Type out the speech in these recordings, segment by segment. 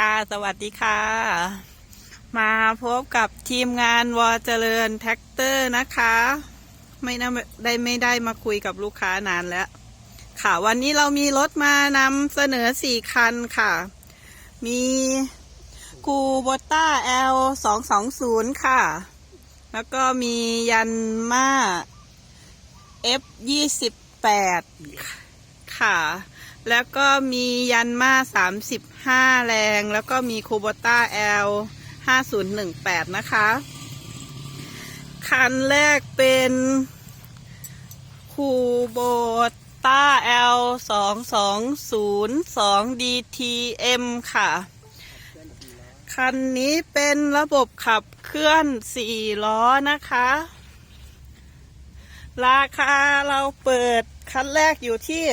ค่ะ สวัสดีค่ะ มาพบกับทีมงานวอเจริญแท็กเตอร์นะคะ ไม่ได้ไม่ได้มาคุยกับลูกค้านานแล้ว ค่ะวันนี้เรามีรถมานำเสนอสี่คันค่ะ มีคูโบต้า L สองสองศูนย์ค่ะ แล้วก็มียันมา F ยี่สิบแปดค่ะ แล้วก็มียันมาสามสิบห้าแรง แล้วก็มีคูโบต้า L ห้าศูนย์หนึ่งแปดนะคะ คันแรกเป็นคูโบต้า L สองสองศูนย์สอง DTM ค่ะ คันนี้เป็นระบบขับเคลื่อนสี่ล้อนะคะ ราคาเราเปิดคันแรกอยู่ที่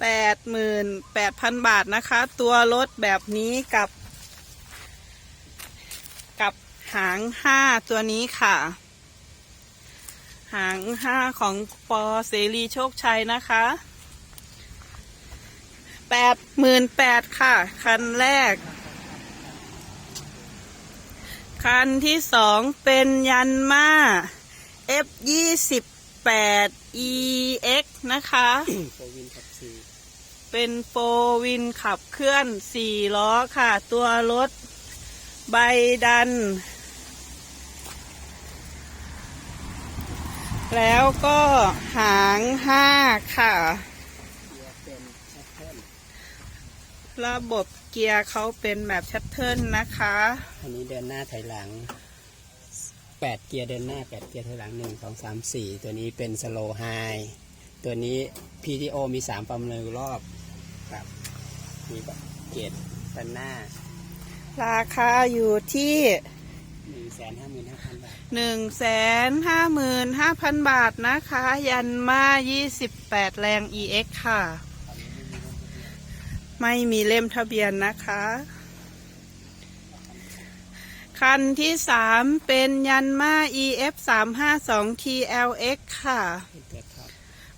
แปดหมื่นแปดพันบาทนะคะ ตัวรถแบบนี้กับ กับหางห้าตัวนี้ค่ะ หางห้าของปอเสรีโชคชัยนะคะแปดหมื่นแปดค่ะ คันแรก คันที่สองเป็นยันมา F ยี่สิบ แปด EX นะคะ โฟวินกับซีเป็นโฟวินขับเคลื่อนสี่ล้อค่ะ ตัวรถใบดัน แล้วก็หางห้าค่ะ เกียร์เป็นชัตเทิลระบบเกียร์เขาเป็นแบบชัตเทิลนะคะ อันนี้เดินหน้าถอยหลัง แปดเกียร์เดินหน้าแปดเกียร์ถอยหลังหนึ่งสองสามสี่ตัวนี้เป็นสโลไฮตัวนี้ PTO มีสามปั๊มเร็วรอบครับมีแบบเกียร์ตันหน้า ราคาอยู่ที่หนึ่งแสนห้าหมื่นห้าพันบาทหนึ่งแสนห้าหมื่นห้าพันบาทนะคะ ยันมายี่สิบแปดแรง EX ค่ะ ไม่มีเล่มทะเบียนนะคะ คันที่สามเป็นยันมา EF สามห้าสอง TLX ค่ะ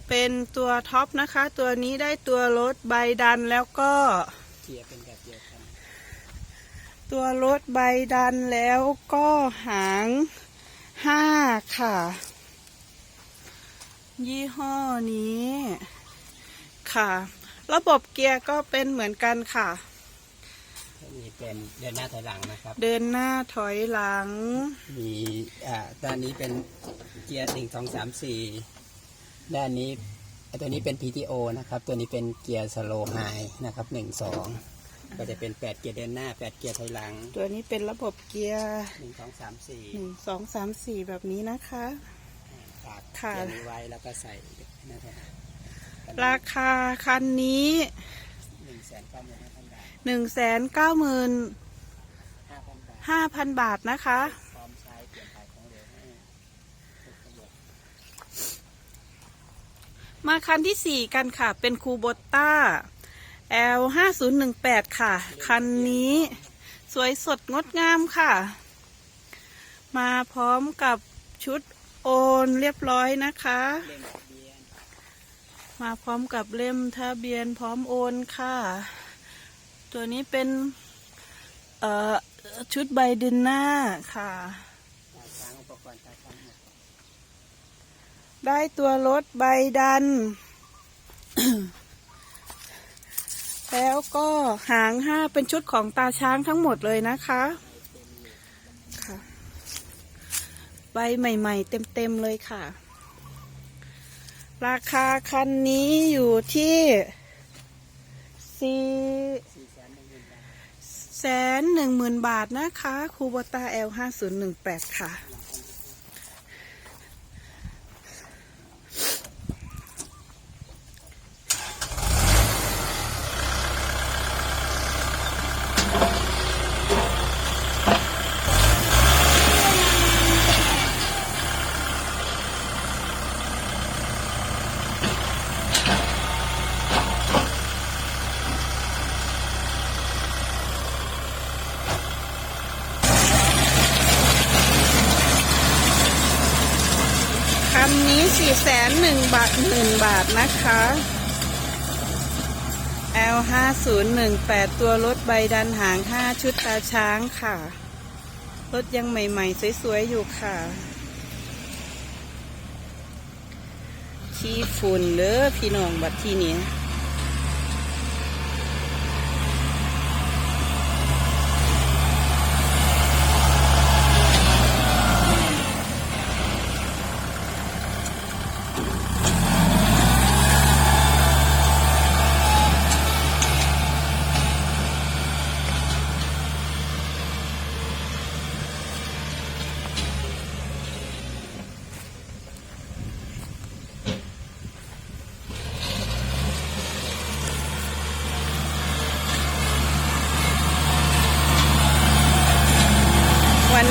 เป็นตัวท็อปเป็นตัวท็อปนะคะ ตัวนี้ได้ตัวรถใบดันแล้วก็เกียร์เป็นแบบเดียวกันตัวรถใบดันแล้วก็หางห้าค่ะ ยี่ห้อนี้ ค่ะ ระบบเกียร์ก็เป็นเหมือนกันค่ะ เป็นเดินหน้าถอยหลังนะครับ เดินหน้าถอยหลัง มีอ่าด้านนี้เป็นเกียร์หนึ่งสองสามสี่ด้านนี้อ่าตัวนี้เป็น PTO นะครับ ตัวนี้เป็นเกียร์สโลไฮนะครับหนึ่งสองก็จะเป็นแปดเกียร์เดินหน้าแปดเกียร์ถอยหลังตัวนี้เป็นระบบเกียร์หนึ่งสองสามสี่หนึ่งสองสามสี่แบบนี้นะคะ ฝากค่ะเกียร์นี้ไว้แล้วก็ใส่นะครับราคาคันนี้หนึ่งแสนเก้าหมื่น หนึ่งแสนเก้าหมื่นห้าพันบาทนะคะมาคันที่สี่กันค่ะ เป็นคูโบต้า L ห้าศูนย์หนึ่งแปดค่ะ คันนี้สวยสดงดงามค่ะ มาพร้อมกับชุดโอนเรียบร้อยนะคะ มาพร้อมกับเล่มทะเบียนพร้อมโอนค่ะ ตัวนี้เป็นเอ่อชุดใบดินหน้าค่ะ ได้ตัวรถใบดัน แล้วก็หางห้าเป็นชุดของตาช้างทั้งหมดเลยนะคะค่ะใบใหม่ ๆ เต็ม ๆ เลยค่ะ ราคาคันนี้อยู่ที่สี่ แสนหนึ่งหมื่นบาทนะคะ คูโบต้า L ห้าศูนย์หนึ่งแปดค่ะำนี้สี่แสนหนึ่งบาทหนึ่งบาทนะคะ L ห้าศูนย์หนึ่งแปดตัวรถใบดันหางห้าชุดตาช้างค่ะ รถยังใหม่ ๆ สวย ๆ อยู่ค่ะขี้ฝุ่นเด้อพี่น้องบัดที่นี้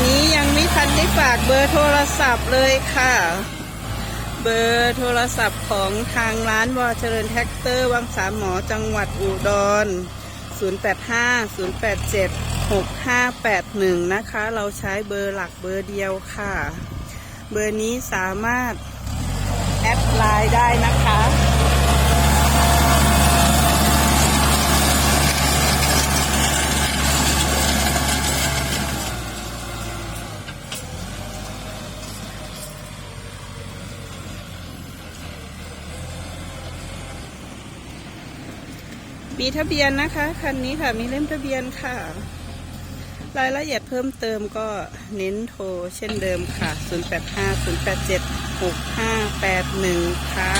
นี้ยังไม่ทันได้ฝากเบ อร์โทรศัพท์เลยค่ะ เบอร์โทรศัพท์ของทางร้านวอเจริญแท็กเตอร์วังสามหมอจังหวัดอุดร 0850876581 นะคะ เราใช้เบอร์หลักเบอร์เดียวค่ะ เบอร์นี้สามารถแอดไลน์ได้นะคะ มี ทะเบียนนะคะ คันนี้ค่ะมีเล่มทะเบียนค่ะ รายละเอียดเพิ่มเติมก็เน้นโทรเช่นเดิมค่ะ 0850876581 ค่ะ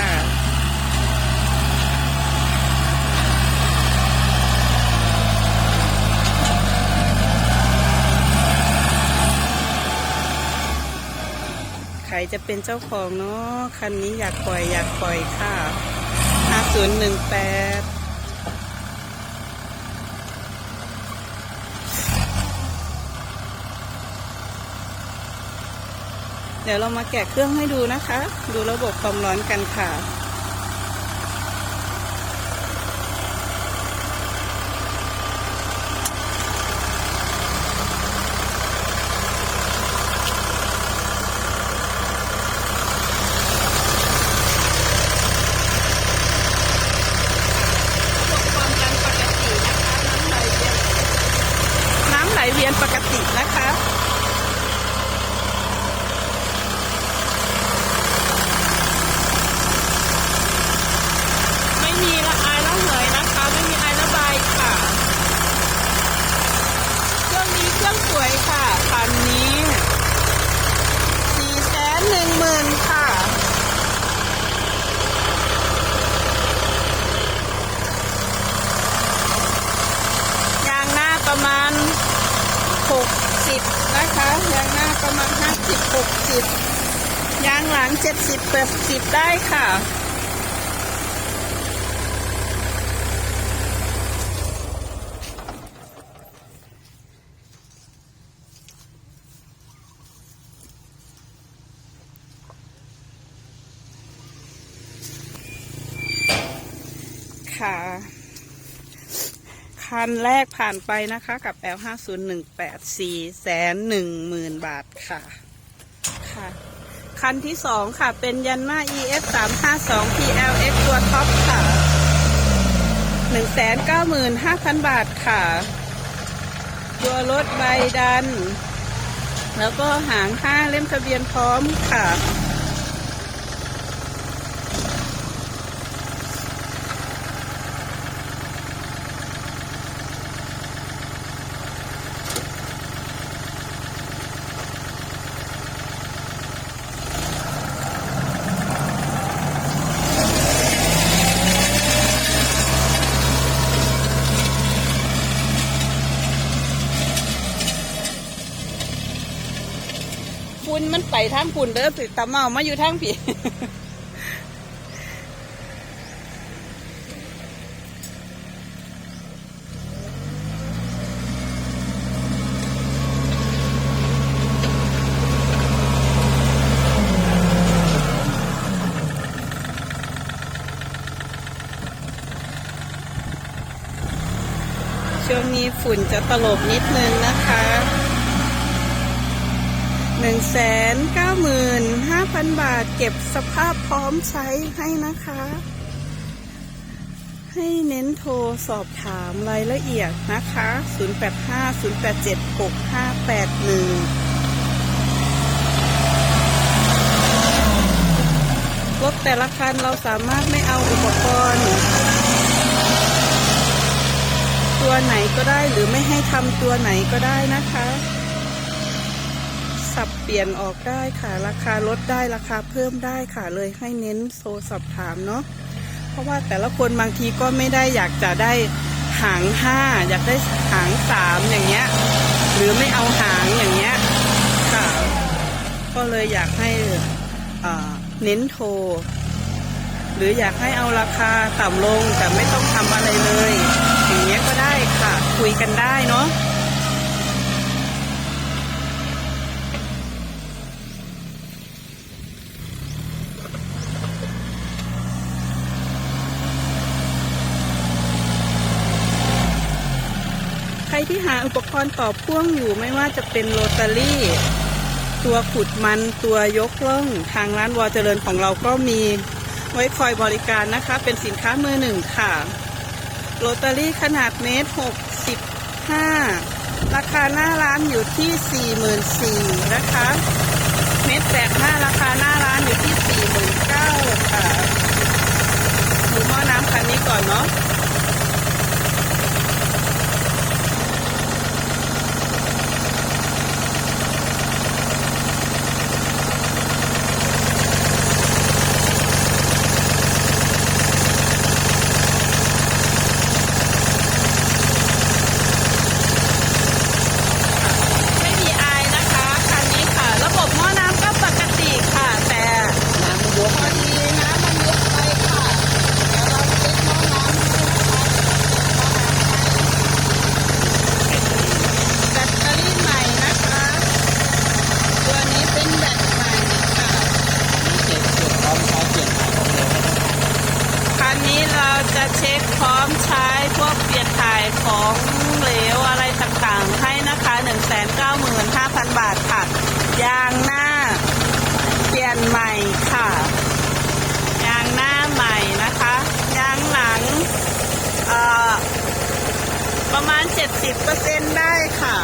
ใครจะเป็นเจ้าของเนาะคันนี้อยากปล่อยอยากปล่อยค่ะ 5018 เดี๋ยวเรามาแกะเครื่องให้ดูนะคะ ดูระบบความร้อนกันค่ะ ความดันปกตินะคะ น้ำไหลเวียนปกตินะคะ ไม่มีละอายละเหยนะคะ ไม่มีอายละบายค่ะ เครื่องนี้เครื่องสวยค่ะคันนี้สี่แสนหนึ่งหมื่นค่ะ ยางหน้าประมาณหกสิบนะคะ ยางหน้าประมาณห้าสิบหกสิบยางหลังเจ็ดสิบแปดสิบได้ค่ะ ค่ะ คันแรกผ่านไปนะคะกับ L 5 0 1 8 4แปดสี่แสนหนึ่งหมื่นบาทค่ะ ค่ะ คันที่สองค่ะ เป็นยันมา EF 3 5 2 PLX ตัวท็อปค่ะหนึ่งแสนเก้าหมื่นห้าพันบาทค่ะ ตัวรถใบดัน แล้วก็หางห้าเล่มทะเบียนพร้อมค่ะ มันไปทางฝุ่นเด้อสิตาเมามาอยู่ทางผีช่วงนี้ฝุ่นจะตลบนิดนึงนะคะ หนึ่งแสนเก้าหมื่นห้าพันบาทเก็บสภาพพร้อมใช้ให้นะคะใให้เน้นโทรสอบถามรายละเอียดนะคะ 0850876581 รถแต่ละคันเราสามารถไม่เอาอุปกรณ์ ตัวไหนก็ได้หรือไม่ให้ทำตัวไหนก็ได้นะคะ สับเปลี่ยนออกได้ค่ะ ราคาลดได้ราคาเพิ่มได้ค่ะเลยให้เน้นโซสอบถามเนาะเพราะว่าแต่ละคนบางทีก็ไม่ได้อยากจะได้หางห้าอยากได้หางสามอย่างเงี้ย หรือไม่เอาหางอย่างเงี้ยค่ะ ก็เลยอยากให้เน้นโทร หรืออยากให้เอาราคาต่ำลงแต่ไม่ต้องทำอะไรเลย อย่างเงี้ยก็ได้ค่ะ คุยกันได้เนาะ ที่หาอุปกรณ์ต่อพ่วงอยู่ไม่ว่าจะเป็นโรตารี่ ตัวขุดมันตัวยกล่องทางร้านวอเจริญของเราก็มีไว้คอยบริการนะคะ เป็นสินค้ามือหนึ่งค่ะโรตารี่ขนาดเมตรหกสิบห้าราคาหน้าร้านอยู่ที่สี่หมื่นสี่นะคะเมตรแปดห้าราคาหน้าร้านอยู่ที่สี่หมื่นเก้าค่ะดูหม้อน้ำคันนี้ก่อนเนาะ ไม่มีไอายนะคะ คันนี้ค่ะ ระบบหม้อน้ำก็ปกติค่ะ แต่ น้ำมันยก พอดีน้ำมันเยอะไปค่ะ เดี๋ยวเราเช็คหม้อน้ำดูนะคะแบตเตอรี่ใหม่นะคะ ตัวนี้เป็นแบตใหม่ค่ะ เจ็บเจ็บพร้อมใช้เปลี่ยนถ่ายของเร็วไม่ต้องการ คันนี้เราจะเช็คพร้อมใช้พวกเปลี่ยนถ่ายของเหลวอะไรต่างๆ ให้นะคะ 195,000 บาทค่ะ ยางหน้า เปลี่ยนใหม่ค่ะ ยางหน้าใหม่นะคะ ยางหลังเอ่อประมาณ 70%ได้ค่ะ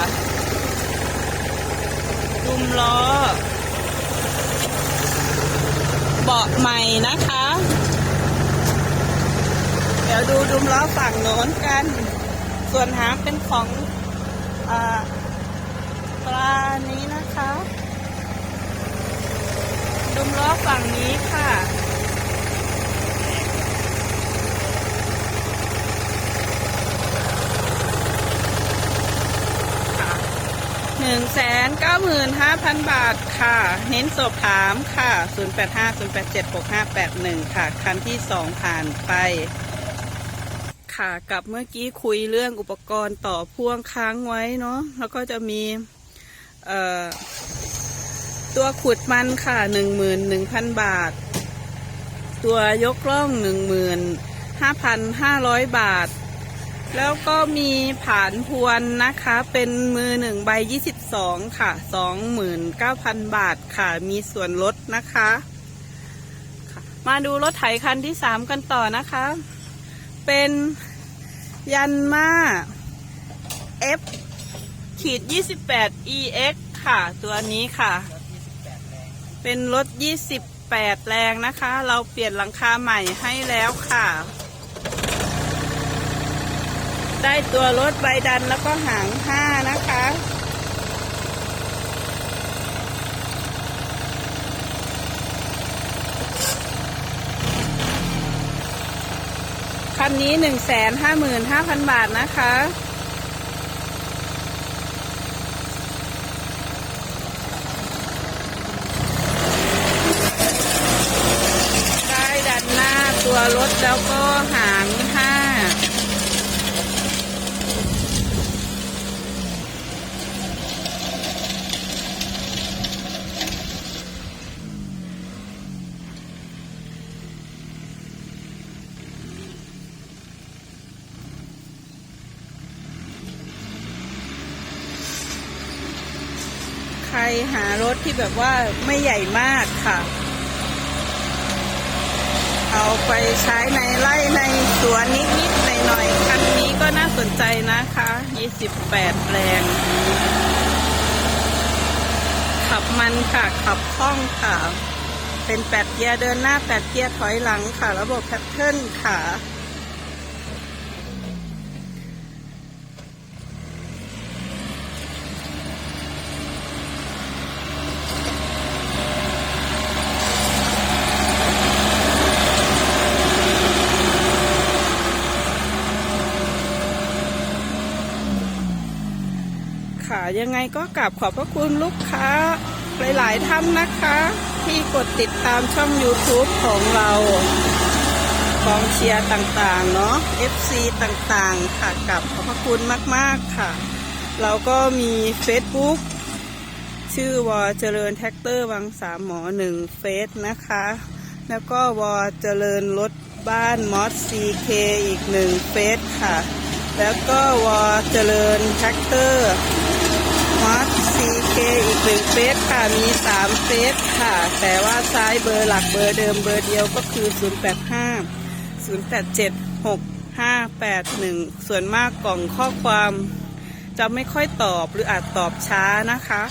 ดุ มล้อ เบาะใหม่นะคะ เดี๋ยวดูดุมล้อฝั่งโน้นกัน ส่วนหางเป็นของอปลานี้นะคะ ดุมล้อฝั่งนี้ค่ะ หนึ่งแสนเก้าหมื่นห้าพันบาทค่ะ เน้นสอบถามค่ะ0 8 5 0 8 7 6 5 8 1ค่ะคันที่สองผ่านไป ค่ะกับเมื่อกี้คุยเรื่องอุปกรณ์ต่อพ่วงค้างไว้เนาะแล้วก็จะมีเอ่อตัวขุดมันค่ะหนึ่งหมื่นหนึ่งพันบาท ตัวยกล่องหนึ่งหมื่นห้าพันห้าร้อยบาท แล้วก็มีผานพวนนะคะ เป็นมือหนึ่งใบยี่สิบสองค่ะสองหมื่นเก้าพันบาทค่ะ มีส่วนลดนะคะคะมาดูรถไถคันที่สามกันต่อนะคะ เป็นยันมา F ขีดยี่สิบแปด EX ค่ะ ตัวนี้ค่ะ เป็นรถ28แรงนะคะ เราเปลี่ยนหลังคาใหม่ให้แล้วค่ะ ได้ตัวรถใบดันแล้วก็หางห้านะคะ คันนี้155,000บาทนะคะได้ดันหน้าตัวรถแล้วก็หาง หารหารถที่แบบว่าไม่ใหญ่มากค่ะ เอาไปใช้ในไร่ในสวนนิดๆหน่อยๆคันนี้ก็น่าสนใจนะคะ 28 แรง ขับมันค่ะ ขับคล่องค่ะ เป็นแปดเกียร์เดินหน้าแปดเกียร์ถอยหลังค่ะ ระบบแพทเทิร์นค่ะ ยังไงก็กราบขอบพระคุณลูกค้า หลาย ๆ ท่านนะคะ ที่กดติดตามช่อง YouTube ของเรากองเชียร์ต่าง ๆ เนาะ FC ต่าง ๆ ค่ะกับขอบพระคุณมาก ๆ ค่ะ เราก็มี Facebook ชื่อวอเจริญแท็กเตอร์วังสามหมอหนึ่งเฟสนะคะ แล้วก็วอเจริญรถบ้านมอสซีเคอีกหนึ่งเฟสค่ะ แล้วก็วอเจริญแท็กเตอร์ มอสซีเคอีกหนึ่งเฟสค่ะ มีสามเฟสค่ะ แต่ว่าซ้ายเบอร์หลักเบอร์เดิมเบอร์เดียวก็คือ 085 087 6581 ส่วนมากกล่องข้อความจะไม่ค่อยตอบหรืออาจตอบช้านะคะ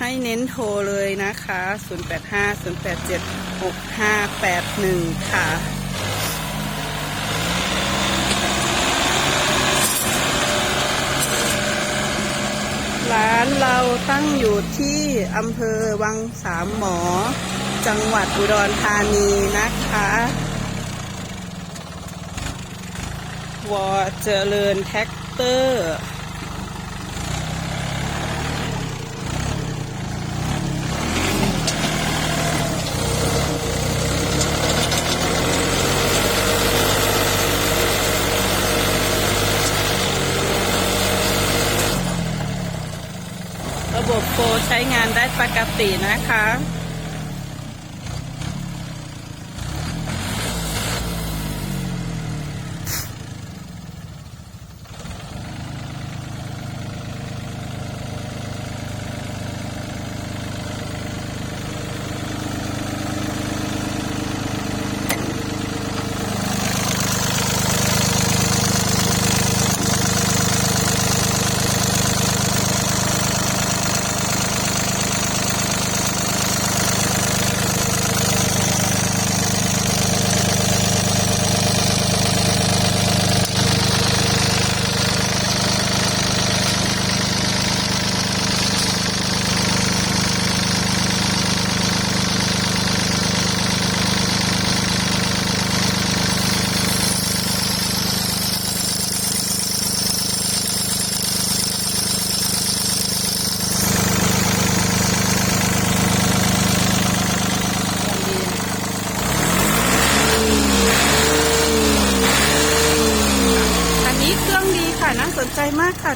ให้เน้นโทรเลยนะคะ 085 087 6581 ค่ะ ร้านเราตั้งอยู่ที่อำเภอวังสามหมอ จังหวัดอุดรธานีนะคะวอเจริญแท็กเตอร์ โฟใช้งานได้ปกตินะคะ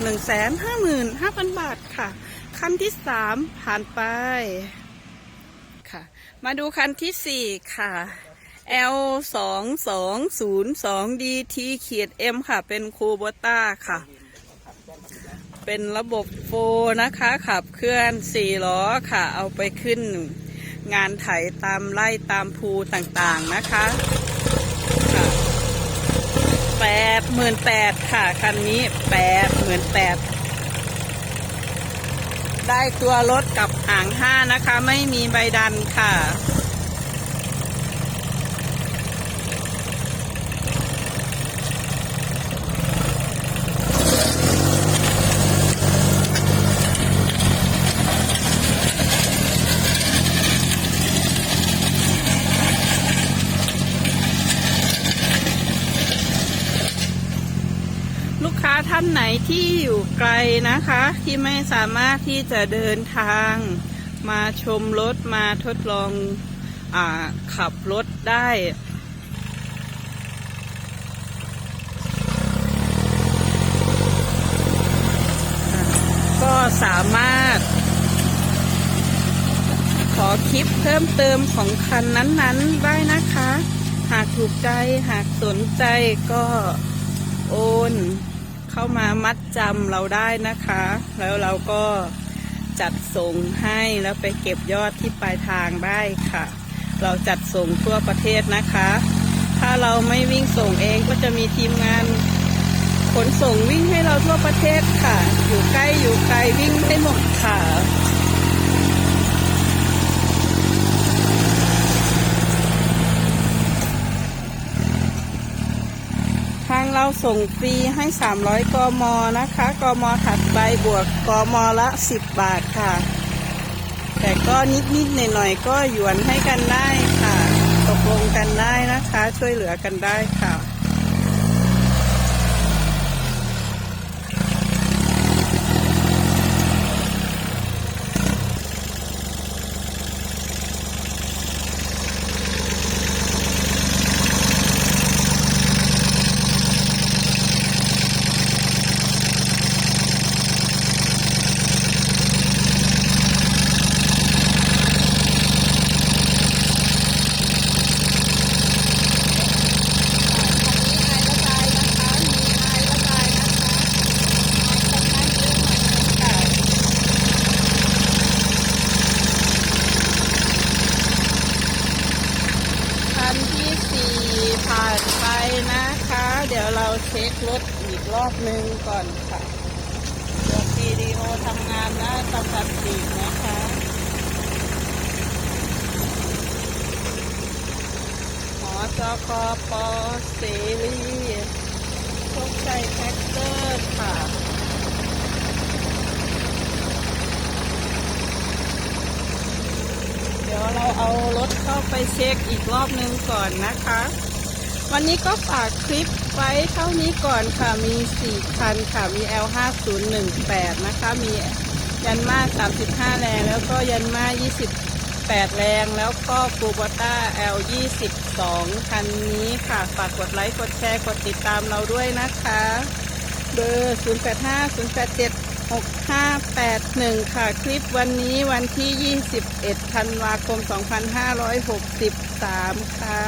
หนึ่งแสนห้าหมื่นห้าพันบาทค่ะ คันที่สามผ่านไปค่ะ มาดูคันที่สี่ค่ะ L สองสองศูนย์2 0 2 DT เขียด M ค่ะ เป็นคูโบต้าค่ะ เป็นระบบโฟนะคะ ขับเคลื่อนสี่ล้อค่ะ เอาไปขึ้นงานไถตามไร่ตามภูต่างๆนะคะค่ะ ดหมื่นแปดค่ะ คันนี้แปดหมื่นแปดได้ตัวรถกับหางห้านะคะ ไม่มีใบดันค่ะ ลูกค้าท่านไหนที่อยู่ไกลนะคะ ที่ไม่สามารถที่จะเดินทางมาชมรถมาทดลองอขับรถได้ ก็สามารถ ขอคลิปเพิ่มเติมของคันนั้นๆได้นะคะ หากถูกใจหากสนใจก็โอน เข้ามามัดจำเราได้นะคะ แล้วเราก็จัดส่งให้แล้วไปเก็บยอดที่ปลายทางได้ค่ะ เราจัดส่งทั่วประเทศนะคะ ถ้าเราไม่วิ่งส่งเองก็จะมีทีมงานขนส่งวิ่งให้เราทั่วประเทศค่ะ อยู่ใกล้อยู่ไกลวิ่งได้หมดค่ะ ทางเรา ส่งฟรีให้ 300 กมนะคะ กมถัดไปบวกกมละ 10 บาทค่ะ แต่ก็นิดๆหน่อยๆก็หยวนให้กันได้ค่ะ ตกลงกันได้นะคะ ช่วยเหลือกันได้ค่ะ คันที่สี่ผ่านไปนะคะ เดี๋ยวเราเช็ครถอีกรอบนึงก่อนค่ะเดี๋ยวพีดีโอทำงานนะตำรับสีนะคะหอจกปเสรีโชคชัย แท็กเตอร์ค่ะ เดี๋ยวเราเอารถเข้าไปเช็คอีกรอบนึงก่อนนะคะ วันนี้ก็ฝากคลิปไว้เท่านี้ก่อนค่ะ มี 4 คันค่ะ มี L5018 นะคะ มียันมา35 แรง แล้วก็ยันมา 8 แรงแล้วก็กูบต้า L22 คันนี้ค่ะ ฝากกดไลค์ กดแชร์ กดติดตามเราด้วยนะคะ เบอร์ 085 087 6581 ค่ะ คลิปวันนี้วันที่ 21 ธันวาคม 2563 ค่ะ